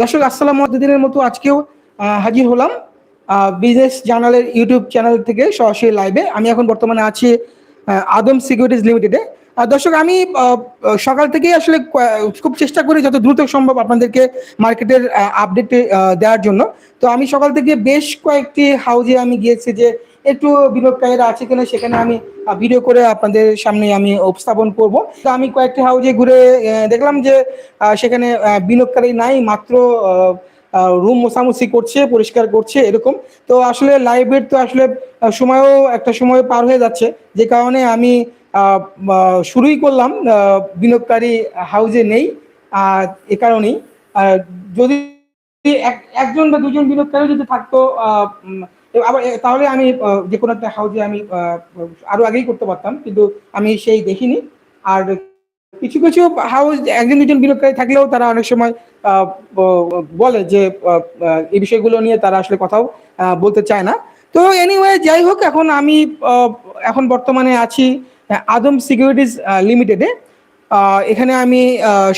দর্শক, আসসালামু দিনের মতো আজকেও হাজির হলাম বিজনেস জার্নালের ইউটিউব চ্যানেল থেকে সরাসরি লাইভে। আমি এখন বর্তমানে আছি আদম সিকিউরিটিজ লিমিটেডে দর্শক, আমি সকাল থেকেই আসলে খুব চেষ্টা করি যত দ্রুত সম্ভব আপনাদেরকে মার্কেটের আপডেট দেওয়ার জন্য। তো আমি সকাল থেকে বেশ কয়েকটি হাউজে আমি গিয়েছি যে একটু বিনিয়োগকারীরা আছে কিনা সেখানে আমি ভিডিও করে আপনাদের সামনে আমি উপস্থাপন করব। তো আমি কয়েকটি হাউজে ঘুরে দেখলাম যে সেখানে আহ, বিনিয়োগকারী নাই মাত্র রুম মোছামুছি করছে পরিষ্কার করছে এরকম। তো আসলে লাইভের তো আসলে সময়ও একটা সময় পার হয়ে যাচ্ছে। যে কারণে আমি শুরুই করলাম আহ, বিনিয়োগকারী হাউজে নেই এ কারণেই। যদি এক- একজন বা দুজন বিনিয়োগকারী যদি থাকতো আবার তাহলে আমি যে কোনো একটা হাউজে আমি আরও আগেই করতে পারতাম, কিন্তু আমি সেই দেখিনি। আর কিছু কিছু হাউস একজন, দুজন বিনিয়োগকারী থাকলেও তারা অনেক সময় বলে যে এই বিষয়গুলো নিয়ে তারা আসলে কথাও বলতে চায় না। তো এনিওয়ে যাই হোক, এখন আমি এখন বর্তমানে আছি আদম সিকিউরিটিজ লিমিটেডে। এখানে আমি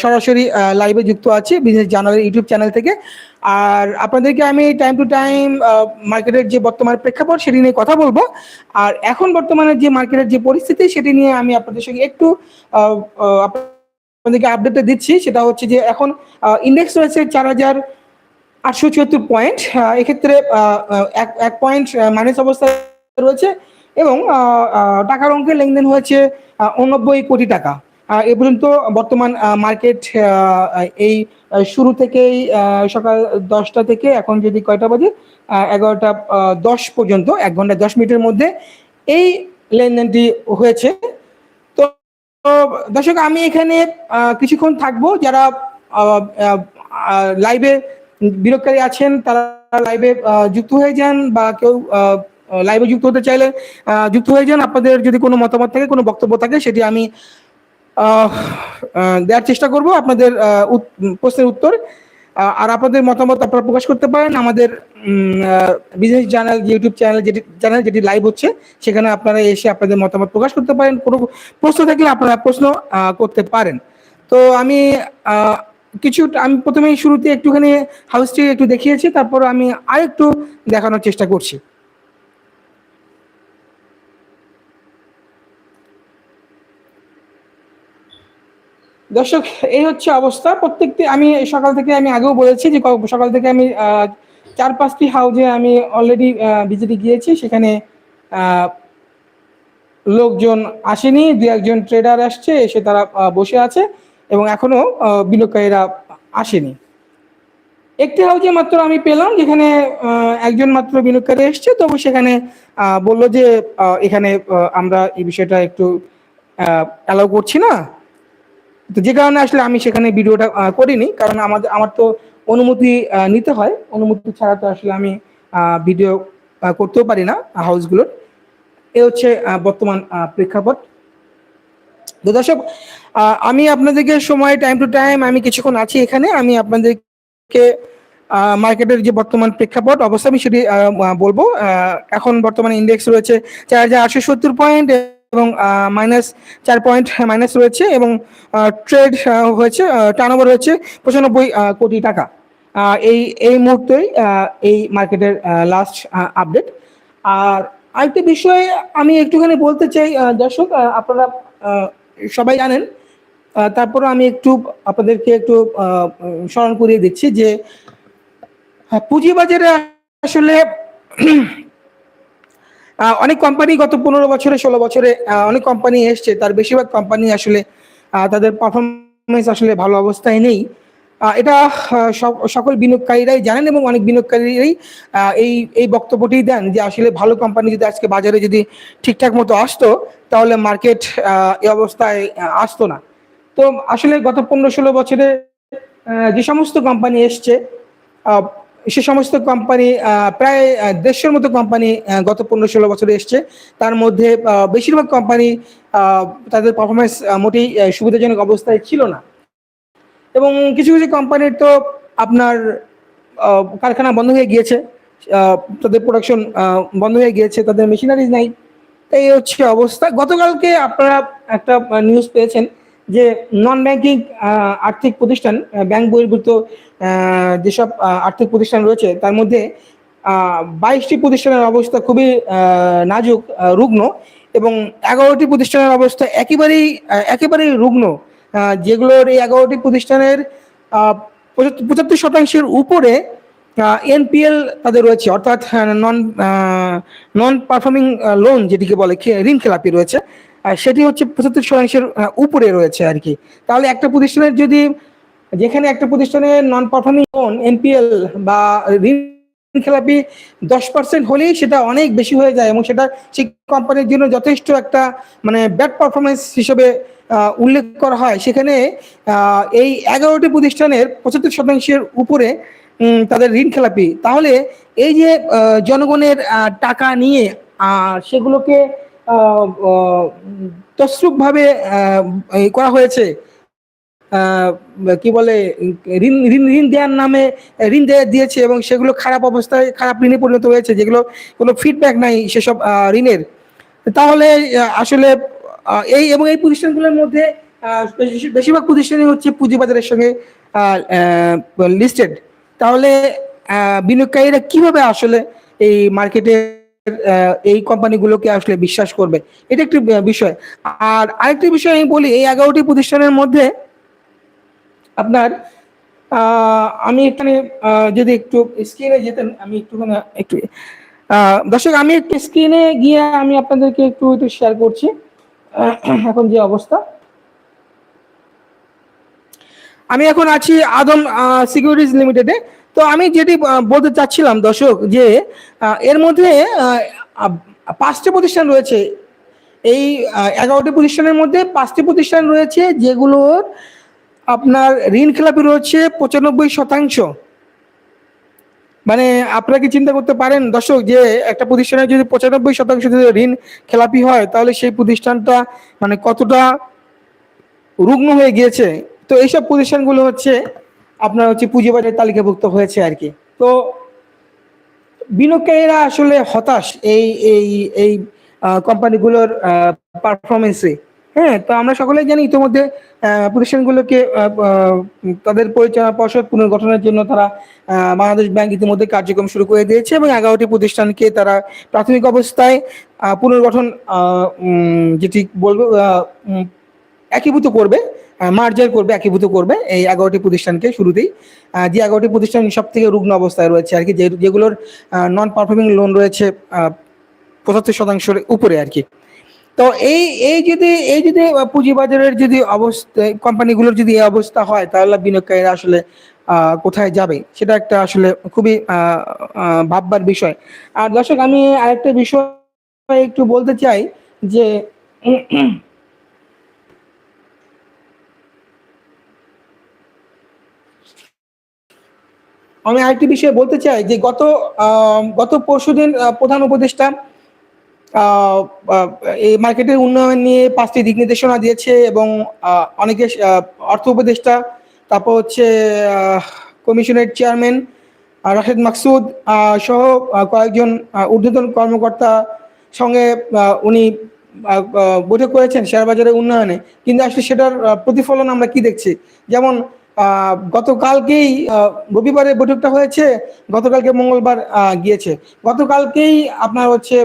সরাসরি লাইভে যুক্ত আছি, বিজনেস জার্নালের ইউটিউব চ্যানেল থেকে। আর আপনাদেরকে আমি টাইম টু টাইম মার্কেটের যে বর্তমান প্রেক্ষাপট সেটি নিয়ে কথা বলব। আর এখন বর্তমানে যে মার্কেটের যে পরিস্থিতি সেটি নিয়ে আমি আপনাদের সঙ্গে একটু আপনাদেরকে আপডেটটা দিচ্ছি। সেটা হচ্ছে যে এখন ইন্ডেক্স রয়েছে চার হাজার আটশো চুয়াত্তর পয়েন্ট এক্ষেত্রে এক এক পয়েন্ট মাইনাস অবস্থায় রয়েছে এবং টাকার অঙ্কের লেনদেন হয়েছে উনব্বই কোটি টাকা। এ পর্যন্ত বর্তমান মার্কেট এই শুরু থেকেই সকাল দশটা থেকে এখন যদি কয়টা বাজে? এগারোটা দশ পর্যন্ত, এক ঘণ্টা দশ মিনিটের মধ্যে এই লেনদেনটি হয়েছে। তো, দর্শক, আমি এখানে কিছুক্ষণ থাকব। যারা লাইভে বিনিয়োগকারী আছেন, তারা লাইভে যুক্ত হয়ে যান বা কেউ লাইভে যুক্ত হতে চাইলে যুক্ত হয়ে যান। আপনাদের যদি কোনো মতামত থাকে, কোনো বক্তব্য থাকে, সেটি আমি দেওয়ার চেষ্টা করব আপনাদের প্রশ্নের উত্তর। আর আপনাদের মতামত আপনারা প্রকাশ করতে পারেন। আমাদের বিজনেস চ্যানেল ইউটিউব চ্যানেল যেটি চ্যানেল যেটি লাইভ হচ্ছে, সেখানে আপনারা এসে আপনাদের মতামত প্রকাশ করতে পারেন। কোনো প্রশ্ন থাকলে আপনারা প্রশ্ন করতে পারেন। তো আমি কিছু, আমি প্রথমেই শুরুতে একটুখানি হাউসটি একটু দেখিয়েছি, তারপর আমি আরেকটু দেখানোর চেষ্টা করছি। দর্শক এই হচ্ছে অবস্থা। প্রত্যেকটি আমি সকাল থেকে আমি আগেও বলেছি যে সকাল থেকে আমি চার পাঁচটি হাউজে আমি অলরেডি ভিজিটে গিয়েছি। সেখানে লোকজন আসেনি দু একজন ট্রেডার আসছে এসে তারা বসে আছে এবং এখনও আহ, বিনিয়োগকারীরা আসেনি। একটি হাউজে মাত্র আমি পেলাম যেখানে একজন মাত্র বিনিয়োগকারী এসছে। তবু সেখানে বলল যে এখানে আমরা এই বিষয়টা একটু অ্যালাউ করছি না। তো যে কারণে আসলে আমি সেখানে ভিডিওটা করিনি, কারণ আমাদের, আমার তো অনুমতি নিতে হয়। অনুমতি ছাড়া তো আসলে আমি ভিডিও করতেও পারি না হাউসগুলোর। এ হচ্ছে বর্তমান প্রেক্ষাপট। তো দর্শক আমি আপনাদেরকে সময় টাইম টু টাইম আমি কিছুক্ষণ আছি এখানে। আমি আপনাদেরকে মার্কেটের যে বর্তমান প্রেক্ষাপট অবস্থা আমি সেটি বলব। এখন বর্তমানে ইন্ডেক্স রয়েছে চার হাজার আটশো সত্তর পয়েন্ট এবং মাইনাস চার পয়েন্ট মাইনাস রয়েছে এবং ট্রেড হয়েছে টার্নওভার হয়েছে পঁচানব্বই কোটি টাকা। এই এই মুহূর্তেই এই মার্কেটের লাস্ট আপডেট আর আরেকটি বিষয়ে আমি একটুখানি বলতে চাই দর্শক আপনারা সবাই জানেন তারপরে আমি একটু আপনাদেরকে একটু স্মরণ করিয়ে দিচ্ছি যে আহ, পুঁজিবাজারে আসলে অনেক কোম্পানি গত পনেরো বছরে, ষোলো বছরে অনেক কোম্পানি এসছে। তার বেশিরভাগ কোম্পানি আসলে তাদের পারফরমেন্স আসলে ভালো অবস্থায় নেই। এটা সকল বিনিয়োগকারীরাই জানেন এবং অনেক বিনিয়োগকারীরাই এই এই বক্তব্যটি দেন যে আসলে ভালো কোম্পানি যদি আজকে বাজারে যদি ঠিকঠাক মতো আসতো, তাহলে মার্কেট এই অবস্থায় আসতো না। তো আসলে গত পনেরো, ষোলো বছরে যে সমস্ত কোম্পানি এসছে সে সমস্ত কোম্পানি প্রায় দেড়শোর মতো কোম্পানি গত পনেরো ষোলো বছরে এসছে। তার মধ্যে বেশিরভাগ কোম্পানি তাদের পারফরমেন্স মোটেই সুবিধাজনক অবস্থায় ছিল না। এবং কিছু কিছু কোম্পানির তো আপনার কারখানা বন্ধ হয়ে গিয়েছে। তাদের প্রোডাকশন বন্ধ হয়ে গিয়েছে, তাদের মেশিনারিজ নাই। এই হচ্ছে অবস্থা। গতকালকে আপনারা একটা নিউজ পেয়েছেন। যে নন ব্যাংকিং আর্থিক প্রতিষ্ঠান ব্যাংক বহির্ভূত যেসব আর্থিক প্রতিষ্ঠান রয়েছে, তার মধ্যে বাইশটি প্রতিষ্ঠানের অবস্থা খুবই নাজুক রুগ্ন এবং এগারোটি প্রতিষ্ঠানের অবস্থা একেবারেই একেবারেই রুগ্ন। যেগুলোর এই এগারোটি প্রতিষ্ঠানের পঁচাত্তর শতাংশের উপরে এনপিএল তাদের রয়েছে, অর্থাৎ নন নন পারফর্মিং লোন যেটিকে বলে ঋণ খেলাপি রয়েছে। সেটি হচ্ছে পঁচাত্তর শতাংশের উপরে রয়েছে আর কি। তাহলে একটা প্রতিষ্ঠানের যদি, যেখানে একটা প্রতিষ্ঠানের নন পারফর্মিং লোন এনপিএল বা ঋণ খেলাপি দশ পার্সেন্ট হলেই সেটা অনেক বেশি হয়ে যায় এবং সেটা সেই কোম্পানির জন্য যথেষ্ট একটা মানে ব্যাড পারফরমেন্স হিসেবে উল্লেখ করা হয়। সেখানে এই এগারোটি প্রতিষ্ঠানের পঁচাত্তর শতাংশের উপরে তাদের ঋণ খেলাপি। তাহলে এই যে জনগণের টাকা নিয়ে সেগুলোকে তসরূপভাবে করা হয়েছে। কি বলে, ঋণ ঋণ ঋণ দেওয়ার নামে, ঋণ দেয়া দিয়েছে এবং সেগুলো খারাপ অবস্থায়, খারাপ ঋণে পরিণত হয়েছে, যেগুলো কোনো ফিডব্যাক নাই সেসব ঋণের। তাহলে আসলে এই এবং এই প্রতিষ্ঠানগুলোর মধ্যে বেশিরভাগ প্রতিষ্ঠানই হচ্ছে পুঁজিবাজারের সঙ্গে লিস্টেড তাহলে বিনিয়োগকারীরা কীভাবে আসলে এই মার্কেটে এই কোম্পানিগুলোকে আসলে বিশ্বাস করবে। এটা একটি বিষয়। আর আরেকটি বিষয় আমি বলি, এই এগারোটি প্রতিষ্ঠানের মধ্যে আপনার আমি এখানে যদি একটু স্ক্রিনে যেতেন, আমি একটুখানি, একটু দর্শক, আমি একটু স্ক্রিনে গিয়ে আমি আপনাদেরকে একটু একটু শেয়ার করছি। এখন যে অবস্থা। আমি এখন আছি আদম সিকিউরিটিজ লিমিটেডে তো আমি যেটি বলতে চাচ্ছিলাম দর্শক যে এর মধ্যে পাঁচটি প্রতিষ্ঠান রয়েছে। এই এগারোটি প্রতিষ্ঠানের মধ্যে পাঁচটি প্রতিষ্ঠান রয়েছে যেগুলোর আপনার ঋণ খেলাপি রয়েছে পঁচানব্বই শতাংশ। মানে আপনারা কি চিন্তা করতে পারেন দর্শক যে, একটা প্রতিষ্ঠানের যদি পঁচানব্বই শতাংশ যদি ঋণ খেলাপি হয়, তাহলে সেই প্রতিষ্ঠানটা মানে কতটা রুগ্ন হয়ে গিয়েছে? তো এইসব প্রতিষ্ঠানগুলো হচ্ছে আপনার হচ্ছে পুঁজিবাজার তালিকাভুক্ত হয়েছে আর কি। তো বিনিয়োগকারীরা আসলে হতাশ এই এই এই কোম্পানিগুলোর পারফরমেন্সে হ্যাঁ তো আমরা সকলেই জানি ইতিমধ্যে প্রতিষ্ঠানগুলোকে তাদের পরিচালনা পর্ষদ পুনর্গঠনের জন্য তারা বাংলাদেশ ব্যাংক ইতিমধ্যে কার্যক্রম শুরু করে দিয়েছে এবং এগারোটি প্রতিষ্ঠানকে তারা প্রাথমিক অবস্থায় পুনর্গঠন যেটি বলব একীভূত করবে। মার্জার করবে, একীভূত করবে এই এগারোটি প্রতিষ্ঠানকে শুরুতেই। যে এগারোটি প্রতিষ্ঠান সব থেকে রুগ্ন অবস্থায় রয়েছে আর কি যেগুলোর নন পারফর্মিং লোন রয়েছে পঁচাত্তর শতাংশের উপরে আর কি। তো এই এই যদি এই যদি পুঁজিবাজারের যদি অবস্থা কোম্পানিগুলোর যদি এই অবস্থা হয়, তাহলে বিনিয়োগকারীরা আসলে কোথায় যাবে? সেটা একটা আসলে খুবই ভাববার বিষয়। আর দর্শক, আমি আরেকটা বিষয় একটু বলতে চাই যে আমি আরেকটি বিষয়ে বলতে চাই যে গত গত পরশুদিন প্রধান উপদেষ্টা এই মার্কেটের উন্নয়ন নিয়ে পাঁচটি দিক নির্দেশনা দিয়েছে এবং অনেকে অর্থ উপদেষ্টা, তারপর হচ্ছে কমিশনের চেয়ারম্যান রাশেদ মাকসুদ সহ কয়েকজন ঊর্ধ্বতন কর্মকর্তা সঙ্গে উনি বৈঠক করেছেন শেয়ার বাজারের উন্নয়নে। কিন্তু আসলে সেটার প্রতিফলন আমরা কি দেখছি? যেমন গতকালকেই রবিবারে বৈঠকটা হয়েছে, গতকালকে মঙ্গলবার গিয়েছে। গতকালকেই আপনার হচ্ছে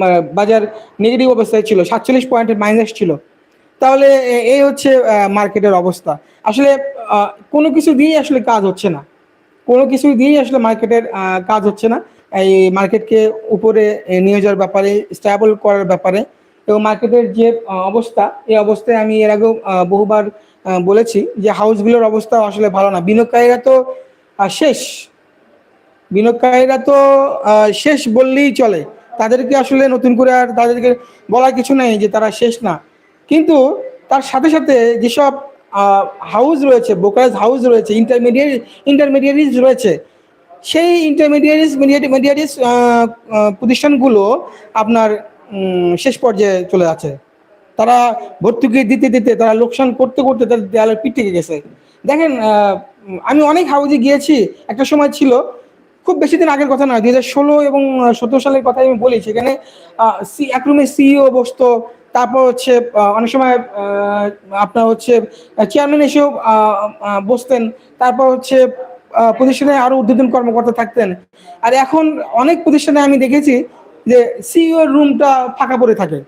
মানে বাজার নেগেটিভ অবস্থায় ছিল, সাতচল্লিশ পয়েন্টের মাইনাস ছিল। তাহলে এই হচ্ছে মার্কেটের অবস্থা। আসলে কোনো কিছু দিয়েই আসলে কাজ হচ্ছে না। কোনো কিছু দিয়েই আসলে মার্কেটের কাজ হচ্ছে না। এই মার্কেটকে উপরে নিয়ে যাওয়ার ব্যাপারে স্ট্যাবল করার ব্যাপারে। এবং মার্কেটের যে অবস্থা, এই অবস্থায় আমি এর আগেও বহুবার বলেছি যে হাউসগুলোর অবস্থা আসলে ভালো না। বিনিয়োগকারীরা তো শেষ। বিনিয়োগকারীরা তো শেষ বললেই চলে। তাদেরকে আসলে নতুন করে আর তাদেরকে বলার কিছু নেই যে তারা শেষ না। কিন্তু তার সাথে সাথে যেসব হাউস রয়েছে ব্রোকারেজ হাউস রয়েছে ইন্টারমিডিয়েট ইন্টারমিডিয়ারিজ রয়েছে, সেই ইন্টারমিডিয়ারিজ মিডিয়ারিজ প্রতিষ্ঠানগুলো আপনার শেষ পর্যায়ে চলে যাচ্ছে। তারা ভর্তুকি দিতে দিতে, তারা লোকসান করতে করতে তাদের দেয়ালের পিঠ থেকে গেছে। দেখেন আমি অনেক হাউজে গিয়েছি, একটা সময় ছিল, খুব বেশি দিন আগের কথা নয়, দুই হাজার ষোলো এবং সতেরো সালের কথা আমি বলি, সেখানে সি, এক রুমে সিইও বসতো, তারপর হচ্ছে অনেক সময় আপনার হচ্ছে, চেয়ারম্যান এসেও বসতেন, তারপর হচ্ছে প্রতিষ্ঠানে আরও উদ্বোধন কর্মকর্তা থাকতেন। আর এখন অনেক প্রতিষ্ঠানে আমি দেখেছি যে সিইও রুমটা ফাঁকা পড়ে থাকে।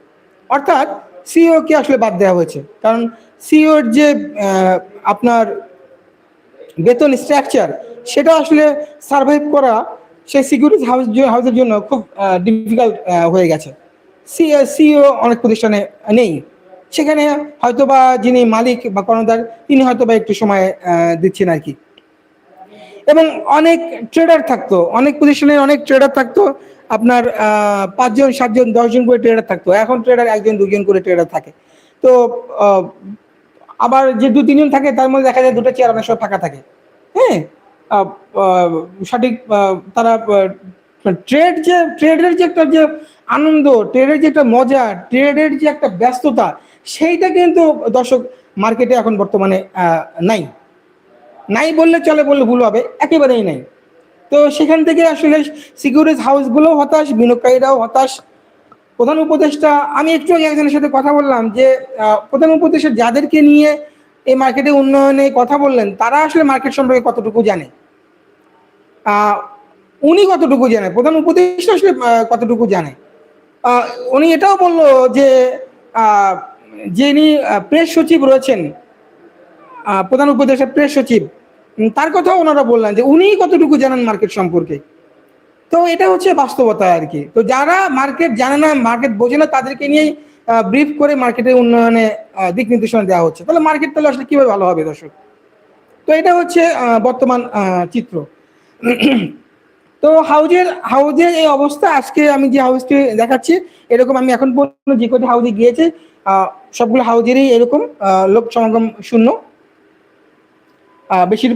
অর্থাৎ সিইও কে আসলে বাদ দেওয়া হয়েছে। কারণ সিইওর যে আপনার বেতন স্ট্রাকচার সেটা আসলে সার্ভাইভ করা সেই সিকিউরিটি হাউস হাউসের জন্য খুব ডিফিকাল্ট হয়ে গেছে। সি সিও অনেক প্রতিষ্ঠানে নেই। সেখানে হয়তোবা যিনি মালিক বা কর্ণধার, তিনি হয়তোবা একটু সময় দিচ্ছেন আর কি। এবং অনেক ট্রেডার থাকতো, অনেক প্রতিষ্ঠানে অনেক ট্রেডার থাকতো আপনার পাঁচজন, সাতজন, দশজন করে ট্রেডার থাকতো। এখন ট্রেডার একজন, দুজন করে ট্রেডার থাকে। তো আবার যে দু, তিনজন থাকে, তার মধ্যে দেখা যায় দুটো চেয়ার অনেক সময় ফাঁকা থাকে। হ্যাঁ? সঠিক তারা ট্রেড যে ট্রেডের যে একটা যে আনন্দ ট্রেডের যে একটা মজা ট্রেডের যে একটা ব্যস্ততা, সেইটা কিন্তু দর্শক মার্কেটে এখন বর্তমানে নাই। নাই বললে চলে, বললে ভুল হবে। একেবারেই নাই। তো সেখান থেকে আসলে সিকিউরিটি হাউসগুলোও হতাশ, বিনিয়োগকারীরাও হতাশ। প্রধান উপদেষ্টা, আমি একটু আগে একজনের সাথে কথা বললাম যে প্রধান উপদেষ্টা যাদেরকে নিয়ে এই মার্কেটে উন্নয়নে কথা বললেন, তারা আসলে মার্কেট সম্পর্কে কতটুকু জানে? উনি কতটুকু জানে? প্রধান উপদেষ্টা আসলে কতটুকু জানে? উনি এটাও বলল যে যিনি প্রেস সচিব রয়েছেন প্রধান উপদেষ্টা প্রেস সচিব তার কথাও ওনারা বললেন যে উনি কতটুকু জানেন মার্কেট সম্পর্কে। তো এটা হচ্ছে বাস্তবতা আর কি। তো যারা মার্কেট জানে না মার্কেট বোঝে না, তাদেরকে নিয়েই ব্রিফ করে মার্কেটের উন্নয়নে দিক নির্দেশনা দেওয়া হচ্ছে। তাহলে মার্কেট তাহলে আসলে কীভাবে ভালো হবে দর্শক? তো এটা হচ্ছে বর্তমান চিত্র। তো হাউজের হাউজের এই অবস্থা, আজকে আমি যে হাউসটি দেখাচ্ছি, এরকম আমি এখন পর্যন্ত যে কটি হাউজে গিয়েছে সবগুলো হাউজেরই এরকম লোক সমাগম শূন্য। বেশির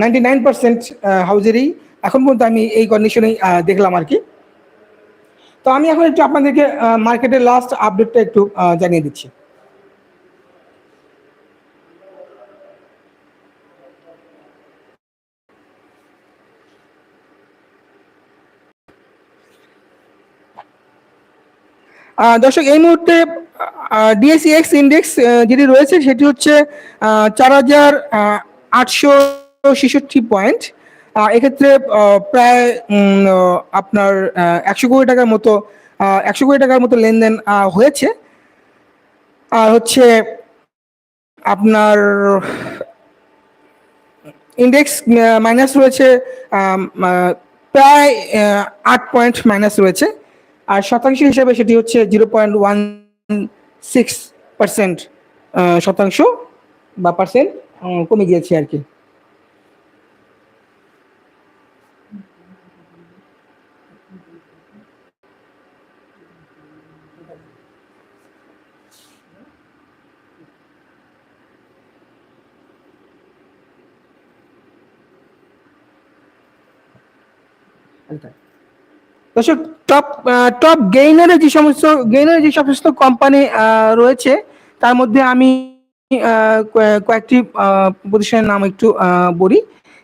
নাইনটি নাইন পার্সেন্ট হাউজেরই এখন পর্যন্ত আমি এই কন্ডিশনেই দেখলাম আর কি। তো আমি এখন একটু আপনাদেরকে মার্কেটের লাস্ট আপডেটটা একটু জানিয়ে দিচ্ছি। দর্শক, এই মুহূর্তে ডিএসিএক্স ইন্ডেক্স যেটি রয়েছে, সেটি হচ্ছে চার হাজার আটশো ছেষট্টি পয়েন্ট এক্ষেত্রে প্রায় আপনার একশো কোটি টাকার মতো একশো কোটি টাকার মতো লেনদেন হয়েছে। আর হচ্ছে আপনার ইন্ডেক্স মাইনাস রয়েছে প্রায় আট পয়েন্ট মাইনাস রয়েছে। আর শতাংশ হিসেবে সেটি হচ্ছে zero point one six percent শতাংশ। বা পার্সেন্ট কমে গিয়েছে আর কি। দর্শক টপ টপ গেইনারে যে সমস্ত গেইনারে যে সমস্ত কোম্পানি রয়েছে, তার মধ্যে আমি কয়েকটি প্রতিষ্ঠানের নাম একটু বলি।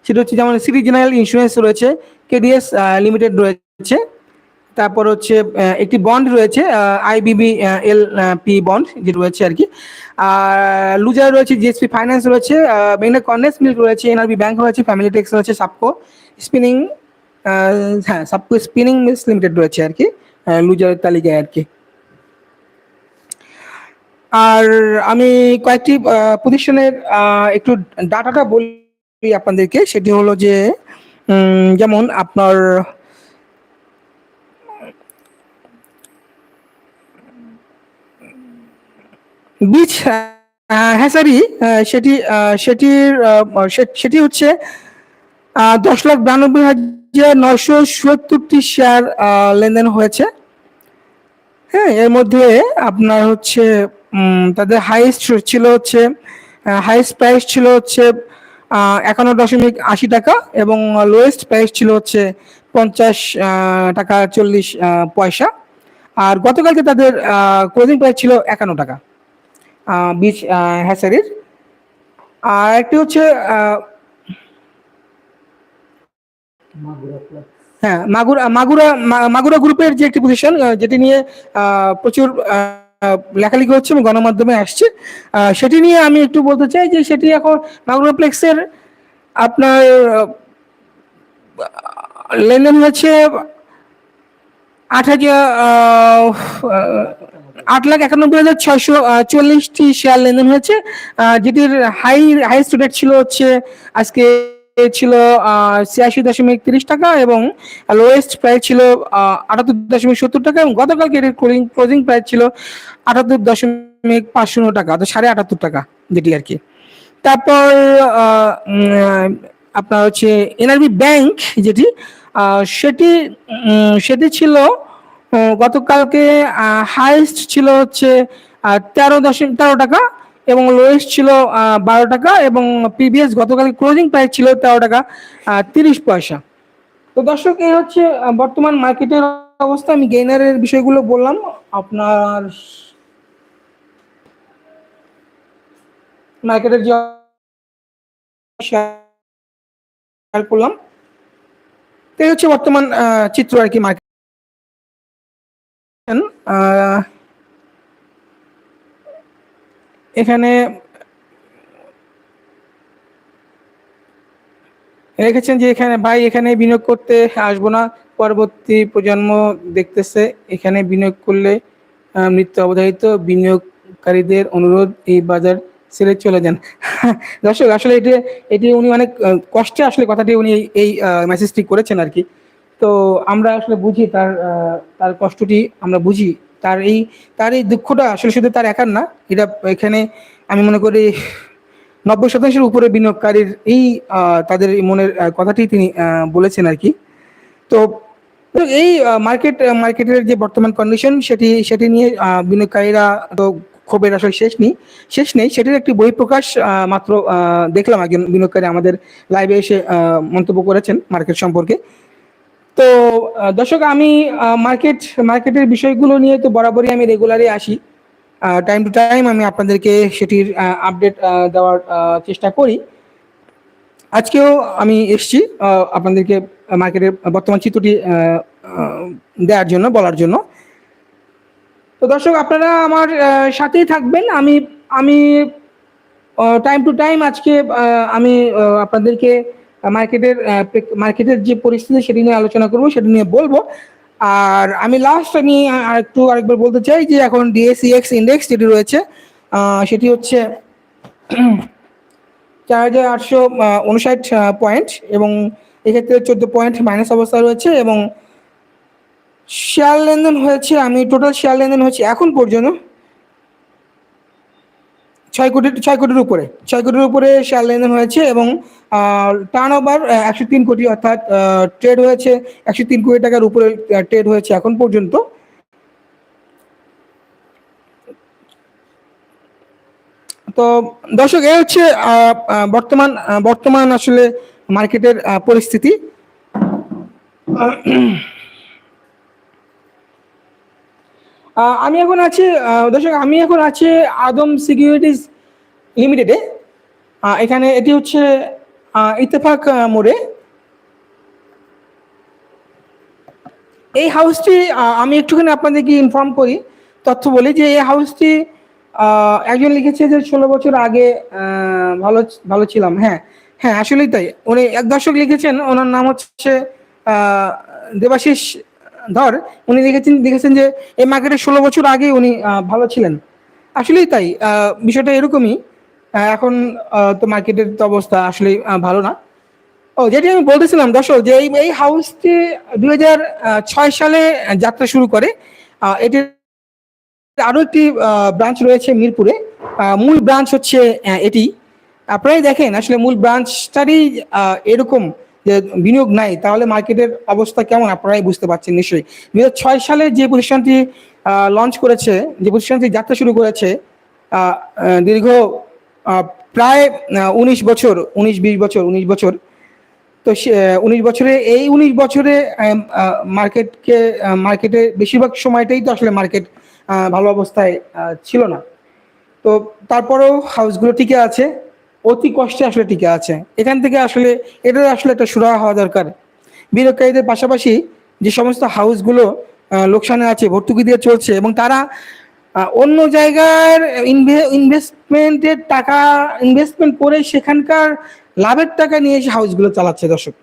সেটা হচ্ছে যেমন সিটি জেনারেল ইন্স্যুরেন্স রয়েছে, কেডিএস লিমিটেড রয়েছে। তারপর হচ্ছে একটি বন্ড রয়েছে আইবিবি এল পি বন্ড, যেটা রয়েছে আর কি। আর লুজার রয়েছে জিএসপি ফাইন্যান্স রয়েছে মেঘনা কর্নেস মিল্ক রয়েছে এনআরবি ব্যাংক রয়েছে, ফ্যামিলি টেক্স রয়েছে, সাপকো স্পিনিং হ্যাঁ সাপকো স্পিনিং মিলস লিমিটেড রয়েছে আর কি লুজারের তালিকায় আর কি। আর আমি কয়েকটি প্রতিষ্ঠানের একটু ডাটাটা বলি আপনাদেরকে। সেটি হলো যে যেমন আপনার বীজ হ্যাসারি সেটি সেটির সেটি হচ্ছে দশ লাখ বিরানব্বই হাজার নয়শো চুয়াত্তরটি শেয়ার লেনদেন হয়েছে। হ্যাঁ এর মধ্যে আপনার হচ্ছে তাদের হাইয়েস্ট ছিল হচ্ছে হাইয়েস্ট প্রাইস ছিল হচ্ছে একান্ন দশমিক আশি টাকা এবং লোয়েস্ট প্রাইস ছিল হচ্ছে পঞ্চাশ টাকা চল্লিশ পয়সা। আর গতকালকে তাদের ক্লোজিং প্রাইস ছিল একান্ন টাকা বীজ হ্যাসারির আর একটি হচ্ছে হ্যাঁ মাগুরা মাগুরা মাগুরা গ্রুপের যে একটি পজিশন যেটি নিয়ে প্রচুর লেখালেখি হচ্ছে এবং গণমাধ্যমে আসছে সেটি নিয়ে আমি একটু বলতে চাই যে সেটি এখন মাগুরা প্লেক্সের আপনার লেনদেন হয়েছে আট হাজার আট লাখ একানব্বই হাজার ছয়শো চল্লিশটি শেয়ার লেনদেন হয়েছে যেটির হাই হাইস্ট রেট ছিল হচ্ছে আজকে ছিল ছিয়াশি দশমিক তিরিশ টাকা এবং লোয়েস্ট প্রাইস ছিল আটাত্তর দশমিক সত্তর টাকা এবং গতকালকে এটির ক্লোজিং প্রাইস ছিল আটাত্তর দশমিক পাঁচ শূন্য টাকা, তো সাড়ে আটাত্তর টাকা যেটি আর কি। তারপর আপনার হচ্ছে এনআরবি ব্যাংক যেটি সেটি সেটি ছিল গতকালকে হাইস্ট ছিল হচ্ছে তেরো দশমিক, তেরো টাকা এবং লোয়েস্ট ছিল বারো টাকা এবং প্রিভিয়াস গতকাল ক্লোজিং প্রাইস ছিল তেরো টাকা তিরিশ পয়সা। তো দর্শক, এই হচ্ছে বর্তমান মার্কেটের অবস্থা। আমি গেইনারের বিষয়গুলো বললাম। আপনার মার্কেটের যে শেয়ার করলাম। তো হচ্ছে বর্তমান চিত্র আর কি মার্কেট এখানে রেখেছেন যে এখানে ভাই এখানে বিনিয়োগ করতে আসব না। পরবর্তী প্রজন্ম দেখতেছে, এখানে বিনিয়োগ করলে মৃত্যু অবধারিত বিনিয়োগকারীদের অনুরোধ এই বাজার ছেড়ে চলে যান। দর্শক, আসলে এটি এটি উনি অনেক কষ্টে আসলে কথাটি উনি এই- মেসেজটি করেছেন আর কি। তো আমরা আসলে বুঝি তার তার কষ্টটি আমরা বুঝি। তার এই তার এই দুঃখটা আসলে শুধু তার একার না এটা এখানে আমি মনে করি নব্বই শতাংশের উপরে বিনিয়োগকারীর এই তাদের মনের কথাটি তিনি বলেছেন আর কি। তো এই মার্কেট মার্কেটের যে বর্তমান কন্ডিশন সেটি সেটি নিয়ে বিনিয়োগকারীরা তো ক্ষোভের আসলে শেষ নেই শেষ নেই। সেটির একটি বহিঃপ্রকাশ আহ, মাত্র দেখলাম একজন বিনিয়োগকারী আমাদের লাইভে এসে মন্তব্য করেছেন মার্কেট সম্পর্কে। তো দর্শক, আমি মার্কেট মার্কেটের বিষয়গুলো নিয়ে তো বরাবরই আমি রেগুলারই আসি। টাইম টু টাইম আমি আপনাদেরকে সেটির আপডেট দেওয়ার চেষ্টা করি। আজকেও আমি এসছি আপনাদেরকে মার্কেটের বর্তমান চিত্রটি দেওয়ার জন্য, বলার জন্য। তো দর্শক, আপনারা আমার সাথেই থাকবেন। আমি আমি টাইম টু টাইম আজকে আমি আপনাদেরকে মার্কেটের মার্কেটের যে পরিস্থিতি সেটি নিয়ে আলোচনা করব, সেটি নিয়ে বলব। আর আমি লাস্ট আমি আর একটু আরেকবার বলতে চাই যে এখন ডিএসিএক্স ইন্ডেক্স যেটি রয়েছে সেটি হচ্ছে চার হাজার আটশো উনষাট পয়েন্ট এবং এক্ষেত্রে চোদ্দ পয়েন্ট মাইনাস অবস্থা রয়েছে এবং শেয়ার লেনদেন হয়েছে, আমি টোটাল শেয়ার লেনদেন হয়েছে এখন পর্যন্ত ছয় কোটি, ছয় কোটির উপরে, ছয় কোটির উপরে শেয়ার লেনদেন হয়েছে এবং টার্ন ওভার একশো তিন কোটি অর্থাৎ ট্রেড হয়েছে, একশো তিন কোটি টাকার উপরে ট্রেড হয়েছে এখন পর্যন্ত। তো দর্শক, এই হচ্ছে বর্তমান বর্তমান আসলে মার্কেটের পরিস্থিতি। আমি এখন আছি দর্শক, আমি এখন আছি আদম সিকিউরিটিজ লিমিটেডে এখানে এটি হচ্ছে ইত্তেফাক মোড়ে। এই হাউসটি আমি একটুখানি আপনাদেরকে ইনফর্ম করি, তথ্য বলি যে এই হাউসটি একজন লিখেছে যে ষোলো বছর আগে ভালো ভালো ছিলাম হ্যাঁ। হ্যাঁ আসলেই তাই। উনি এক দর্শক লিখেছেন, ওনার নাম হচ্ছে দেবাশিস ধর, উনি লিখেছেন লিখেছেন যে এই মার্কেটে ষোলো বছর আগে উনি ভালো ছিলেন। আসলেই তাই বিষয়টা এরকমই। এখন তো মার্কেটের তো অবস্থা আসলে ভালো না। ও, যেটি আমি বলতেছিলাম, দর্শক, যে এই হাউসটি দুই হাজার ছয় সালে যাত্রা শুরু করে। এটির আরও একটি ব্রাঞ্চ রয়েছে মিরপুরে। মূল ব্রাঞ্চ হচ্ছে এটি। আপনারাই দেখেন, আসলে মূল ব্রাঞ্চটারই এরকম যে বিনিয়োগ নাই, তাহলে মার্কেটের অবস্থা কেমন? আপনারাই বুঝতে পারছেন নিশ্চয়ই। দু হাজার ছয় সালে যে প্রতিষ্ঠানটি লঞ্চ করেছে, যে প্রতিষ্ঠানটি যাত্রা শুরু করেছে দীর্ঘ প্রায় উনিশ বছর, উনিশ, বিশ বছর, উনিশ বছর, তো উনিশ বছরে, এই উনিশ বছরে মার্কেটকে মার্কেটে বেশিরভাগ সময়টাই তো আসলে মার্কেট ভালো অবস্থায় ছিল না। তো তারপরেও হাউসগুলো টিকে আছে। অতি কষ্টে আসলে টিকে আছে। এখান থেকে আসলে এটা আসলে একটা সুরাহা হওয়া দরকার। বিনিয়োগকারীদের পাশাপাশি যে সমস্ত হাউসগুলো লোকসানে আছে, ভর্তুকি দিয়ে চলছে এবং তারা অন্য জায়গার ইনভেস্টমেন্টের টাকা, ইনভেস্টমেন্ট করে সেখানকার লাভের টাকা নিয়ে এসে হাউসগুলো চালাচ্ছে দর্শক।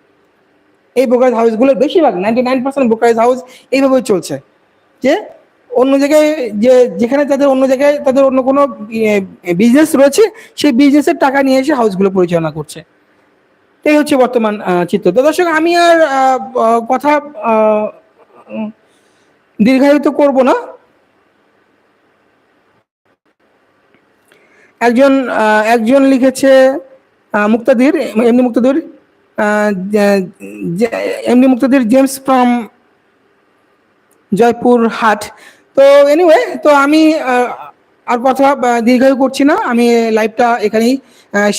এই ব্রোকারেজ হাউসগুলোর বেশিরভাগ ninety nine percent brokerage house এইভাবেই চলছে। যে অন্য জায়গায় যে, যেখানে তাদের অন্য জায়গায় তাদের অন্য কোনো বিজনেস রয়েছে, সেই বিজনেসের টাকা নিয়ে এসে হাউসগুলো পরিচালনা করছে। এই হচ্ছে বর্তমান চিত্র। তো দর্শক, আমি আর কথা দীর্ঘায়িত করব না। একজন একজন লিখেছে মুক্তাদির এমনি মুক্তাদির এমনি মুক্তাদির জেমস ফ্রম জয়পুর হাট তো এনিওয়ে তো আমি আর কথা দীর্ঘায়ু করছি না। আমি লাইভটা এখানেই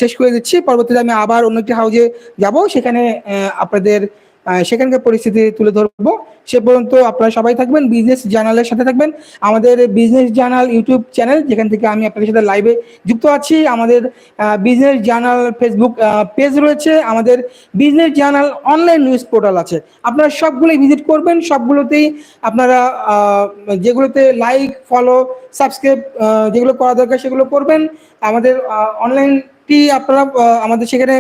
শেষ করে দিচ্ছি। পরবর্তীতে আমি আবার অন্য একটি হাউজে যাব। সেখানে আপনাদের সেখানকার পরিস্থিতি তুলে ধরবো। সে পর্যন্ত আপনারা সবাই থাকবেন বিজনেস জার্নালের সাথে থাকবেন। আমাদের বিজনেস জার্নাল ইউটিউব চ্যানেল যেখান থেকে আমি আপনাদের সাথে লাইভে যুক্ত আছি। আমাদের বিজনেস জার্নাল ফেসবুক পেজ রয়েছে। আমাদের business journal online news portal আছে। আপনারা সবগুলোই ভিজিট করবেন। সবগুলোতেই আপনারা যেগুলোতে লাইক ফলো সাবস্ক্রাইব যেগুলো করা দরকার সেগুলো করবেন। আমাদের অনলাইনটি আপনারা আমাদের সেখানে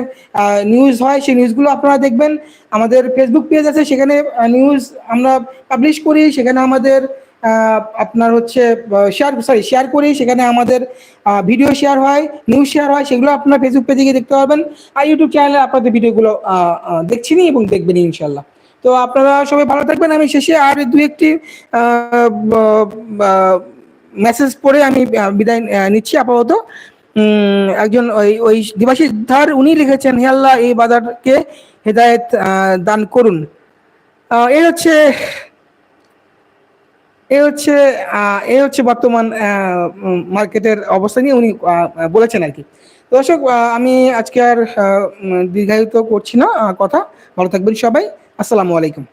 নিউজ হয়, সেই নিউজগুলো আপনারা দেখবেন। আমাদের ফেসবুক পেজ আছে, সেখানে নিউজ আমরা পাবলিশ করি। সেখানে আমাদের আপনার হচ্ছে শেয়ার সরি শেয়ার করি। সেখানে আমাদের ভিডিও শেয়ার হয় নিউজ শেয়ার হয়, সেগুলো আপনার ফেসবুক পেজে গিয়ে দেখতে পারবেন। আর ইউটিউব চ্যানেলে আপনাদের ভিডিওগুলো দেখছেনই এবং দেখবেন ইনশাল্লাহ তো আপনারা সবাই ভালো থাকবেন। আমি শেষে আর দু একটি মেসেজ পড়ে আমি বিদায় নিচ্ছি আপাতত। একজন ওই ওই দিবাসী ধার উনি লিখেছেন, হে আল্লাহ, এই বাজারকে হেদায়েত দান করুন। এই হচ্ছে এই হচ্ছে এই হচ্ছে বর্তমান মার্কেটের অবস্থা নিয়ে উনি বলেছেন আর কি। দর্শক আমি আজকে আর দীর্ঘায়িত করছি না কথা। ভালো থাকবেন সবাই। আসসালামু আলাইকুম।